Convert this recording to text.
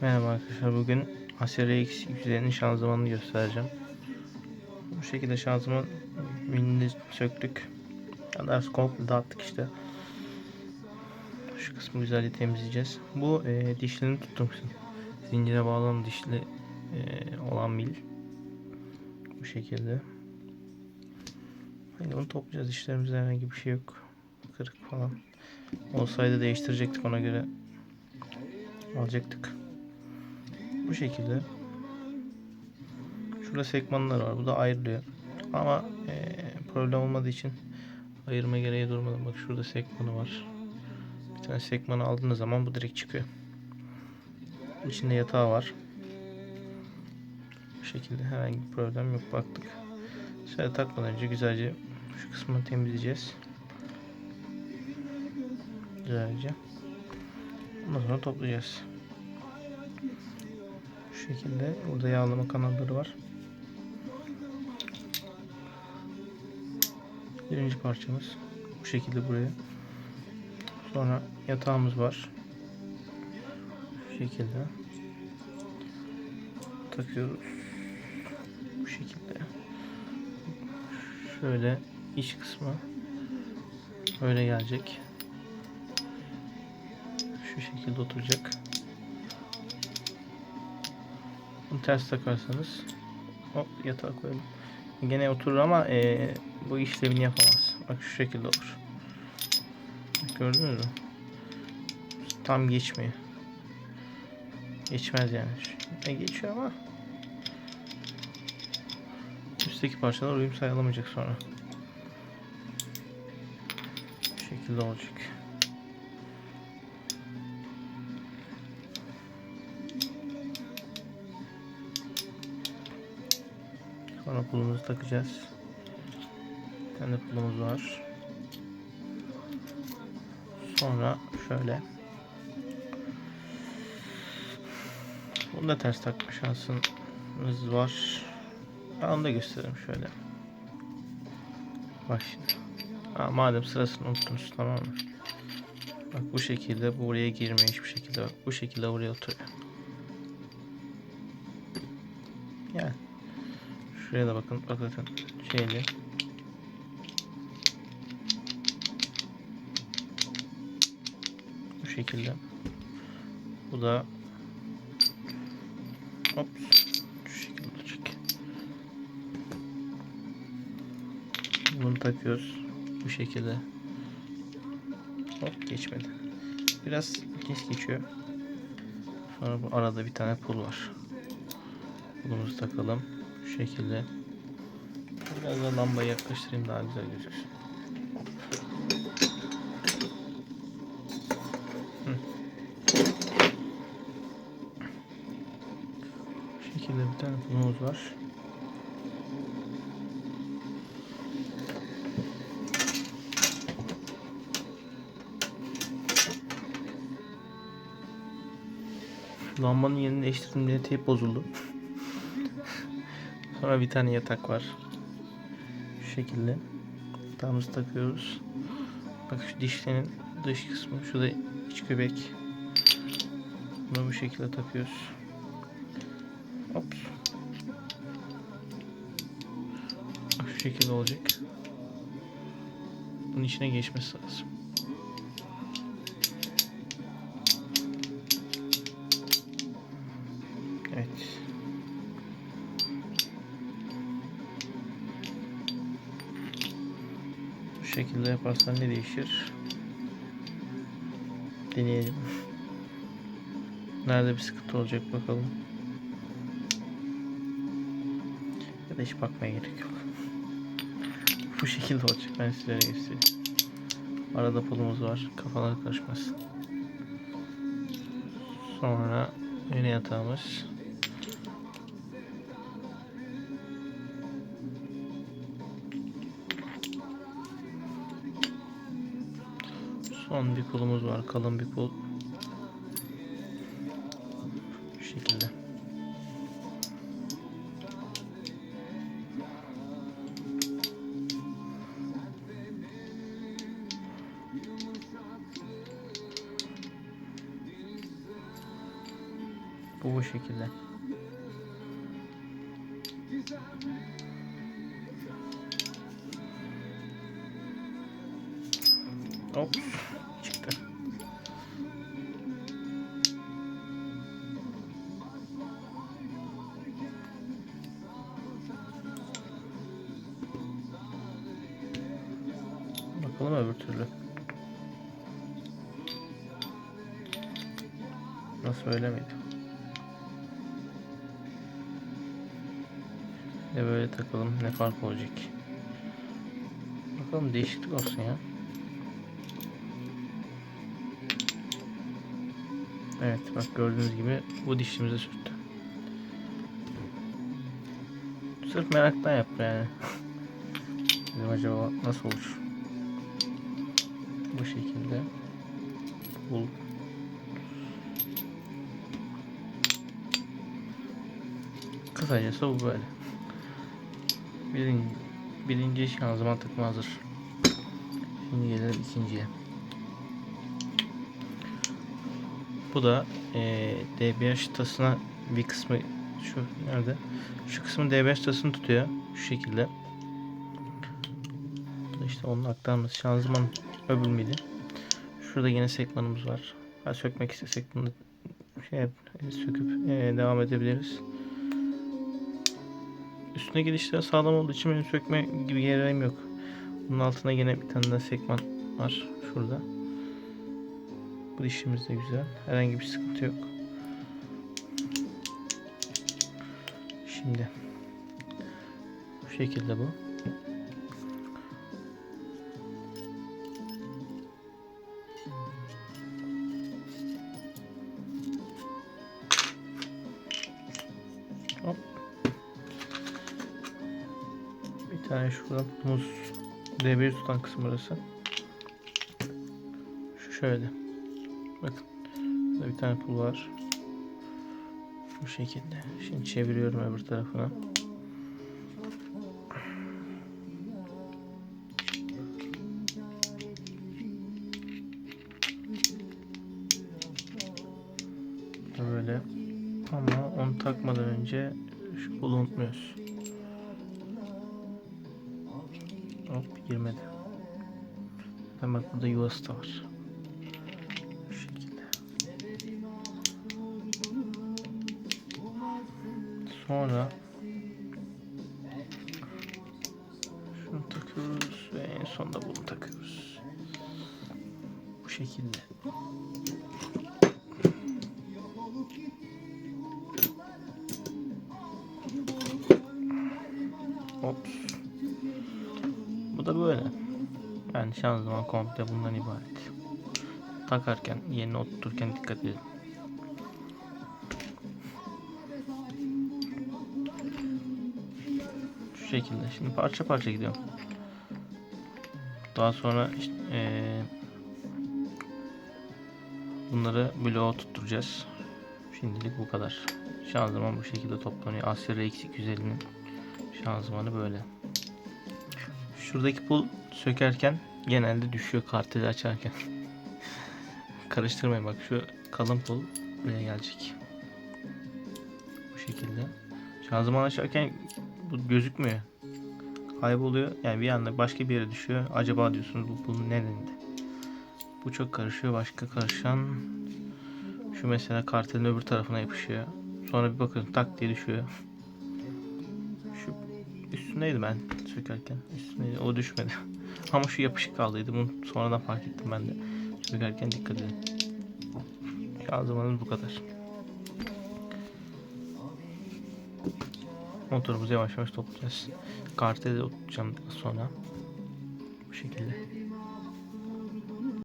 Merhaba arkadaşlar bugün Acer RX 250'nin şanzımanını göstereceğim. Bu şekilde şanzıman milini söktük. Ya da komple dağıttık işte. Şu kısmı güzelce temizleyeceğiz. Bu e, dişlerini tuttum. Zincire bağlanan dişli e, olan mil. Bu şekilde. Hani onu toplayacağız. Dişlerimizde herhangi bir şey yok. Kırık falan. Olsaydı değiştirecektik ona göre alacaktık. Bu şekilde. Şurada sekmanlar var. Bu da ayrılıyor. Ama eee, problem olmadığı için ayırma gereği durmadım. Bak şurada sekmanı var. Bir tane sekmanı aldığınız zaman bu direkt çıkıyor. İçinde yatağı var. Bu şekilde herhangi bir problem yok. Baktık. Şöyle takmadan önce güzelce şu kısmını temizleyeceğiz. Güzelce. Ondan sonra toplayacağız. Şekilde burada yağlama kanalları var. Birinci parçamız bu şekilde buraya. Sonra yatağımız var. Şu şekilde takıyoruz. Bu şekilde. Şöyle iç kısmı öyle gelecek. Şu şekilde oturacak. Bunu ters takarsanız hop yatağa koyalım. Gene oturur ama eee, bu işlevini yapamaz. Bak şu şekilde olur. Gördünüz mü? Tam geçmiyor. Geçmez yani. E, geçiyor ama üstteki parçalar uyum sağlamayacak sonra. Bu şekilde olacak. Sonra pulumuzu takacağız. Bir tane pulumuz var. Sonra şöyle. Bunu da ters takma şansınız var. Ben onu da göstereyim şöyle. Bak şimdi. Ha, madem sırasını unuttunuz tamam mı? Bak bu şekilde bu buraya girmiyor hiçbir şekilde. Bak bu şekilde buraya oturuyor. Şuraya da bakın. Bak bakın. Şeyli. Bu şekilde. Bu da hop şu şekilde olacak. Bunu takıyoruz. Bu şekilde. Hop geçmedi. Biraz geç geçiyor. Sonra bu arada bir tane pul var. Pulumuzu takalım. Şu şekilde. Biraz da lambayı yaklaştırayım daha güzel gözüksün. Şu şekilde bir tane pulumuz var. Lambanın yerini değiştirdim diye teyp bozuldu. Sonra bir tane yatak var. Şu şekilde. Yatağımızı takıyoruz. Bak şu dişlerin dış kısmı. Şurada iç göbek. Bunu bu şekilde takıyoruz. Hop. Bak şu şekilde olacak. Bunun içine geçmesi lazım. Bu şekilde yaparsan ne değişir? Deneyelim. Nerede bir sıkıntı olacak bakalım. Ya da hiç bakmaya gerek yok. Bu şekilde olacak. Ben sizlere göstereyim. Arada pulumuz var. Kafalar karışmasın. Sonra yine yatağımız. Son bir pulumuz var. Kalın bir pul. Şu şekilde. Bu bu şekilde. Hop Bakalım öbür türlü. Nasıl öyle miydi? De böyle takalım ne fark olacak? Bakalım değişiklik olsun ya. Evet bak gördüğünüz gibi bu dişimize sürttü. Sırf meraktan yaptı yani. Dedim acaba nasıl olur? Bu şekilde bul. Kısacası bu böyle. Birinci, birinci şanzıman takımı hazır. Şimdi gelelim ikinciye. Bu da eee DBH tasına bir kısmı şu nerede? Şu kısmın DBH tasını tutuyor. Şu şekilde. İşte onun aktarması şanzıman öbür miydi? Şurada yine sekmanımız var. Ha, sökmek istesek bunu şey yap- söküp eee, devam edebiliriz. Üstüne gidişler sağlam olduğu için benim sökme gibi gereğim yok. Bunun altına yine bir tane daha sekman var. Şurada. Bu dişimiz de güzel. Herhangi bir sıkıntı yok. Şimdi bu şekilde bu. Bir tane şurada muz devir tutan kısım burası. Şu şöyle. Bakın. Burada bir tane pul var. Bu şekilde. Şimdi çeviriyorum öbür tarafına. Böyle. Ama onu takmadan önce şu unutmuyoruz. Hop girmedi. Hemen bak burada yuvası da var. Bu şekilde. Sonra şunu takıyoruz ve en sonda bunu takıyoruz. Bu şekilde. Da böyle. Yani şanzıman komple bundan ibaret. Takarken, yerine oturturken dikkat edin. Şu şekilde. Şimdi parça parça gidiyorum. Daha sonra işte, eee, bunları bloğa tutturacağız. Şimdilik bu kadar. Şanzıman bu şekilde toplanıyor. Asya RX250'nin şanzımanı böyle. Şuradaki pul sökerken genelde düşüyor karteli açarken. Karıştırmayın bak şu kalın pul buraya gelecek. Bu şekilde. Şanzıman açarken bu gözükmüyor. Kayboluyor. Yani bir anda başka bir yere düşüyor. Acaba diyorsunuz bu pulun nerede? Bu çok karışıyor. Başka karışan şu mesela kartelin öbür tarafına yapışıyor. Sonra bir bakıyorum tak diye düşüyor. Şu üstündeydi ben sökerken. Üstündeydi. O düşmedi. Ama şu yapışık kaldıydı. Bunu sonradan fark ettim ben de. Sökerken dikkat edin. Şanzımanımız bu kadar. Motorumuzu yavaş yavaş toplayacağız. Karteli de oturtacağım sonra. Bu şekilde.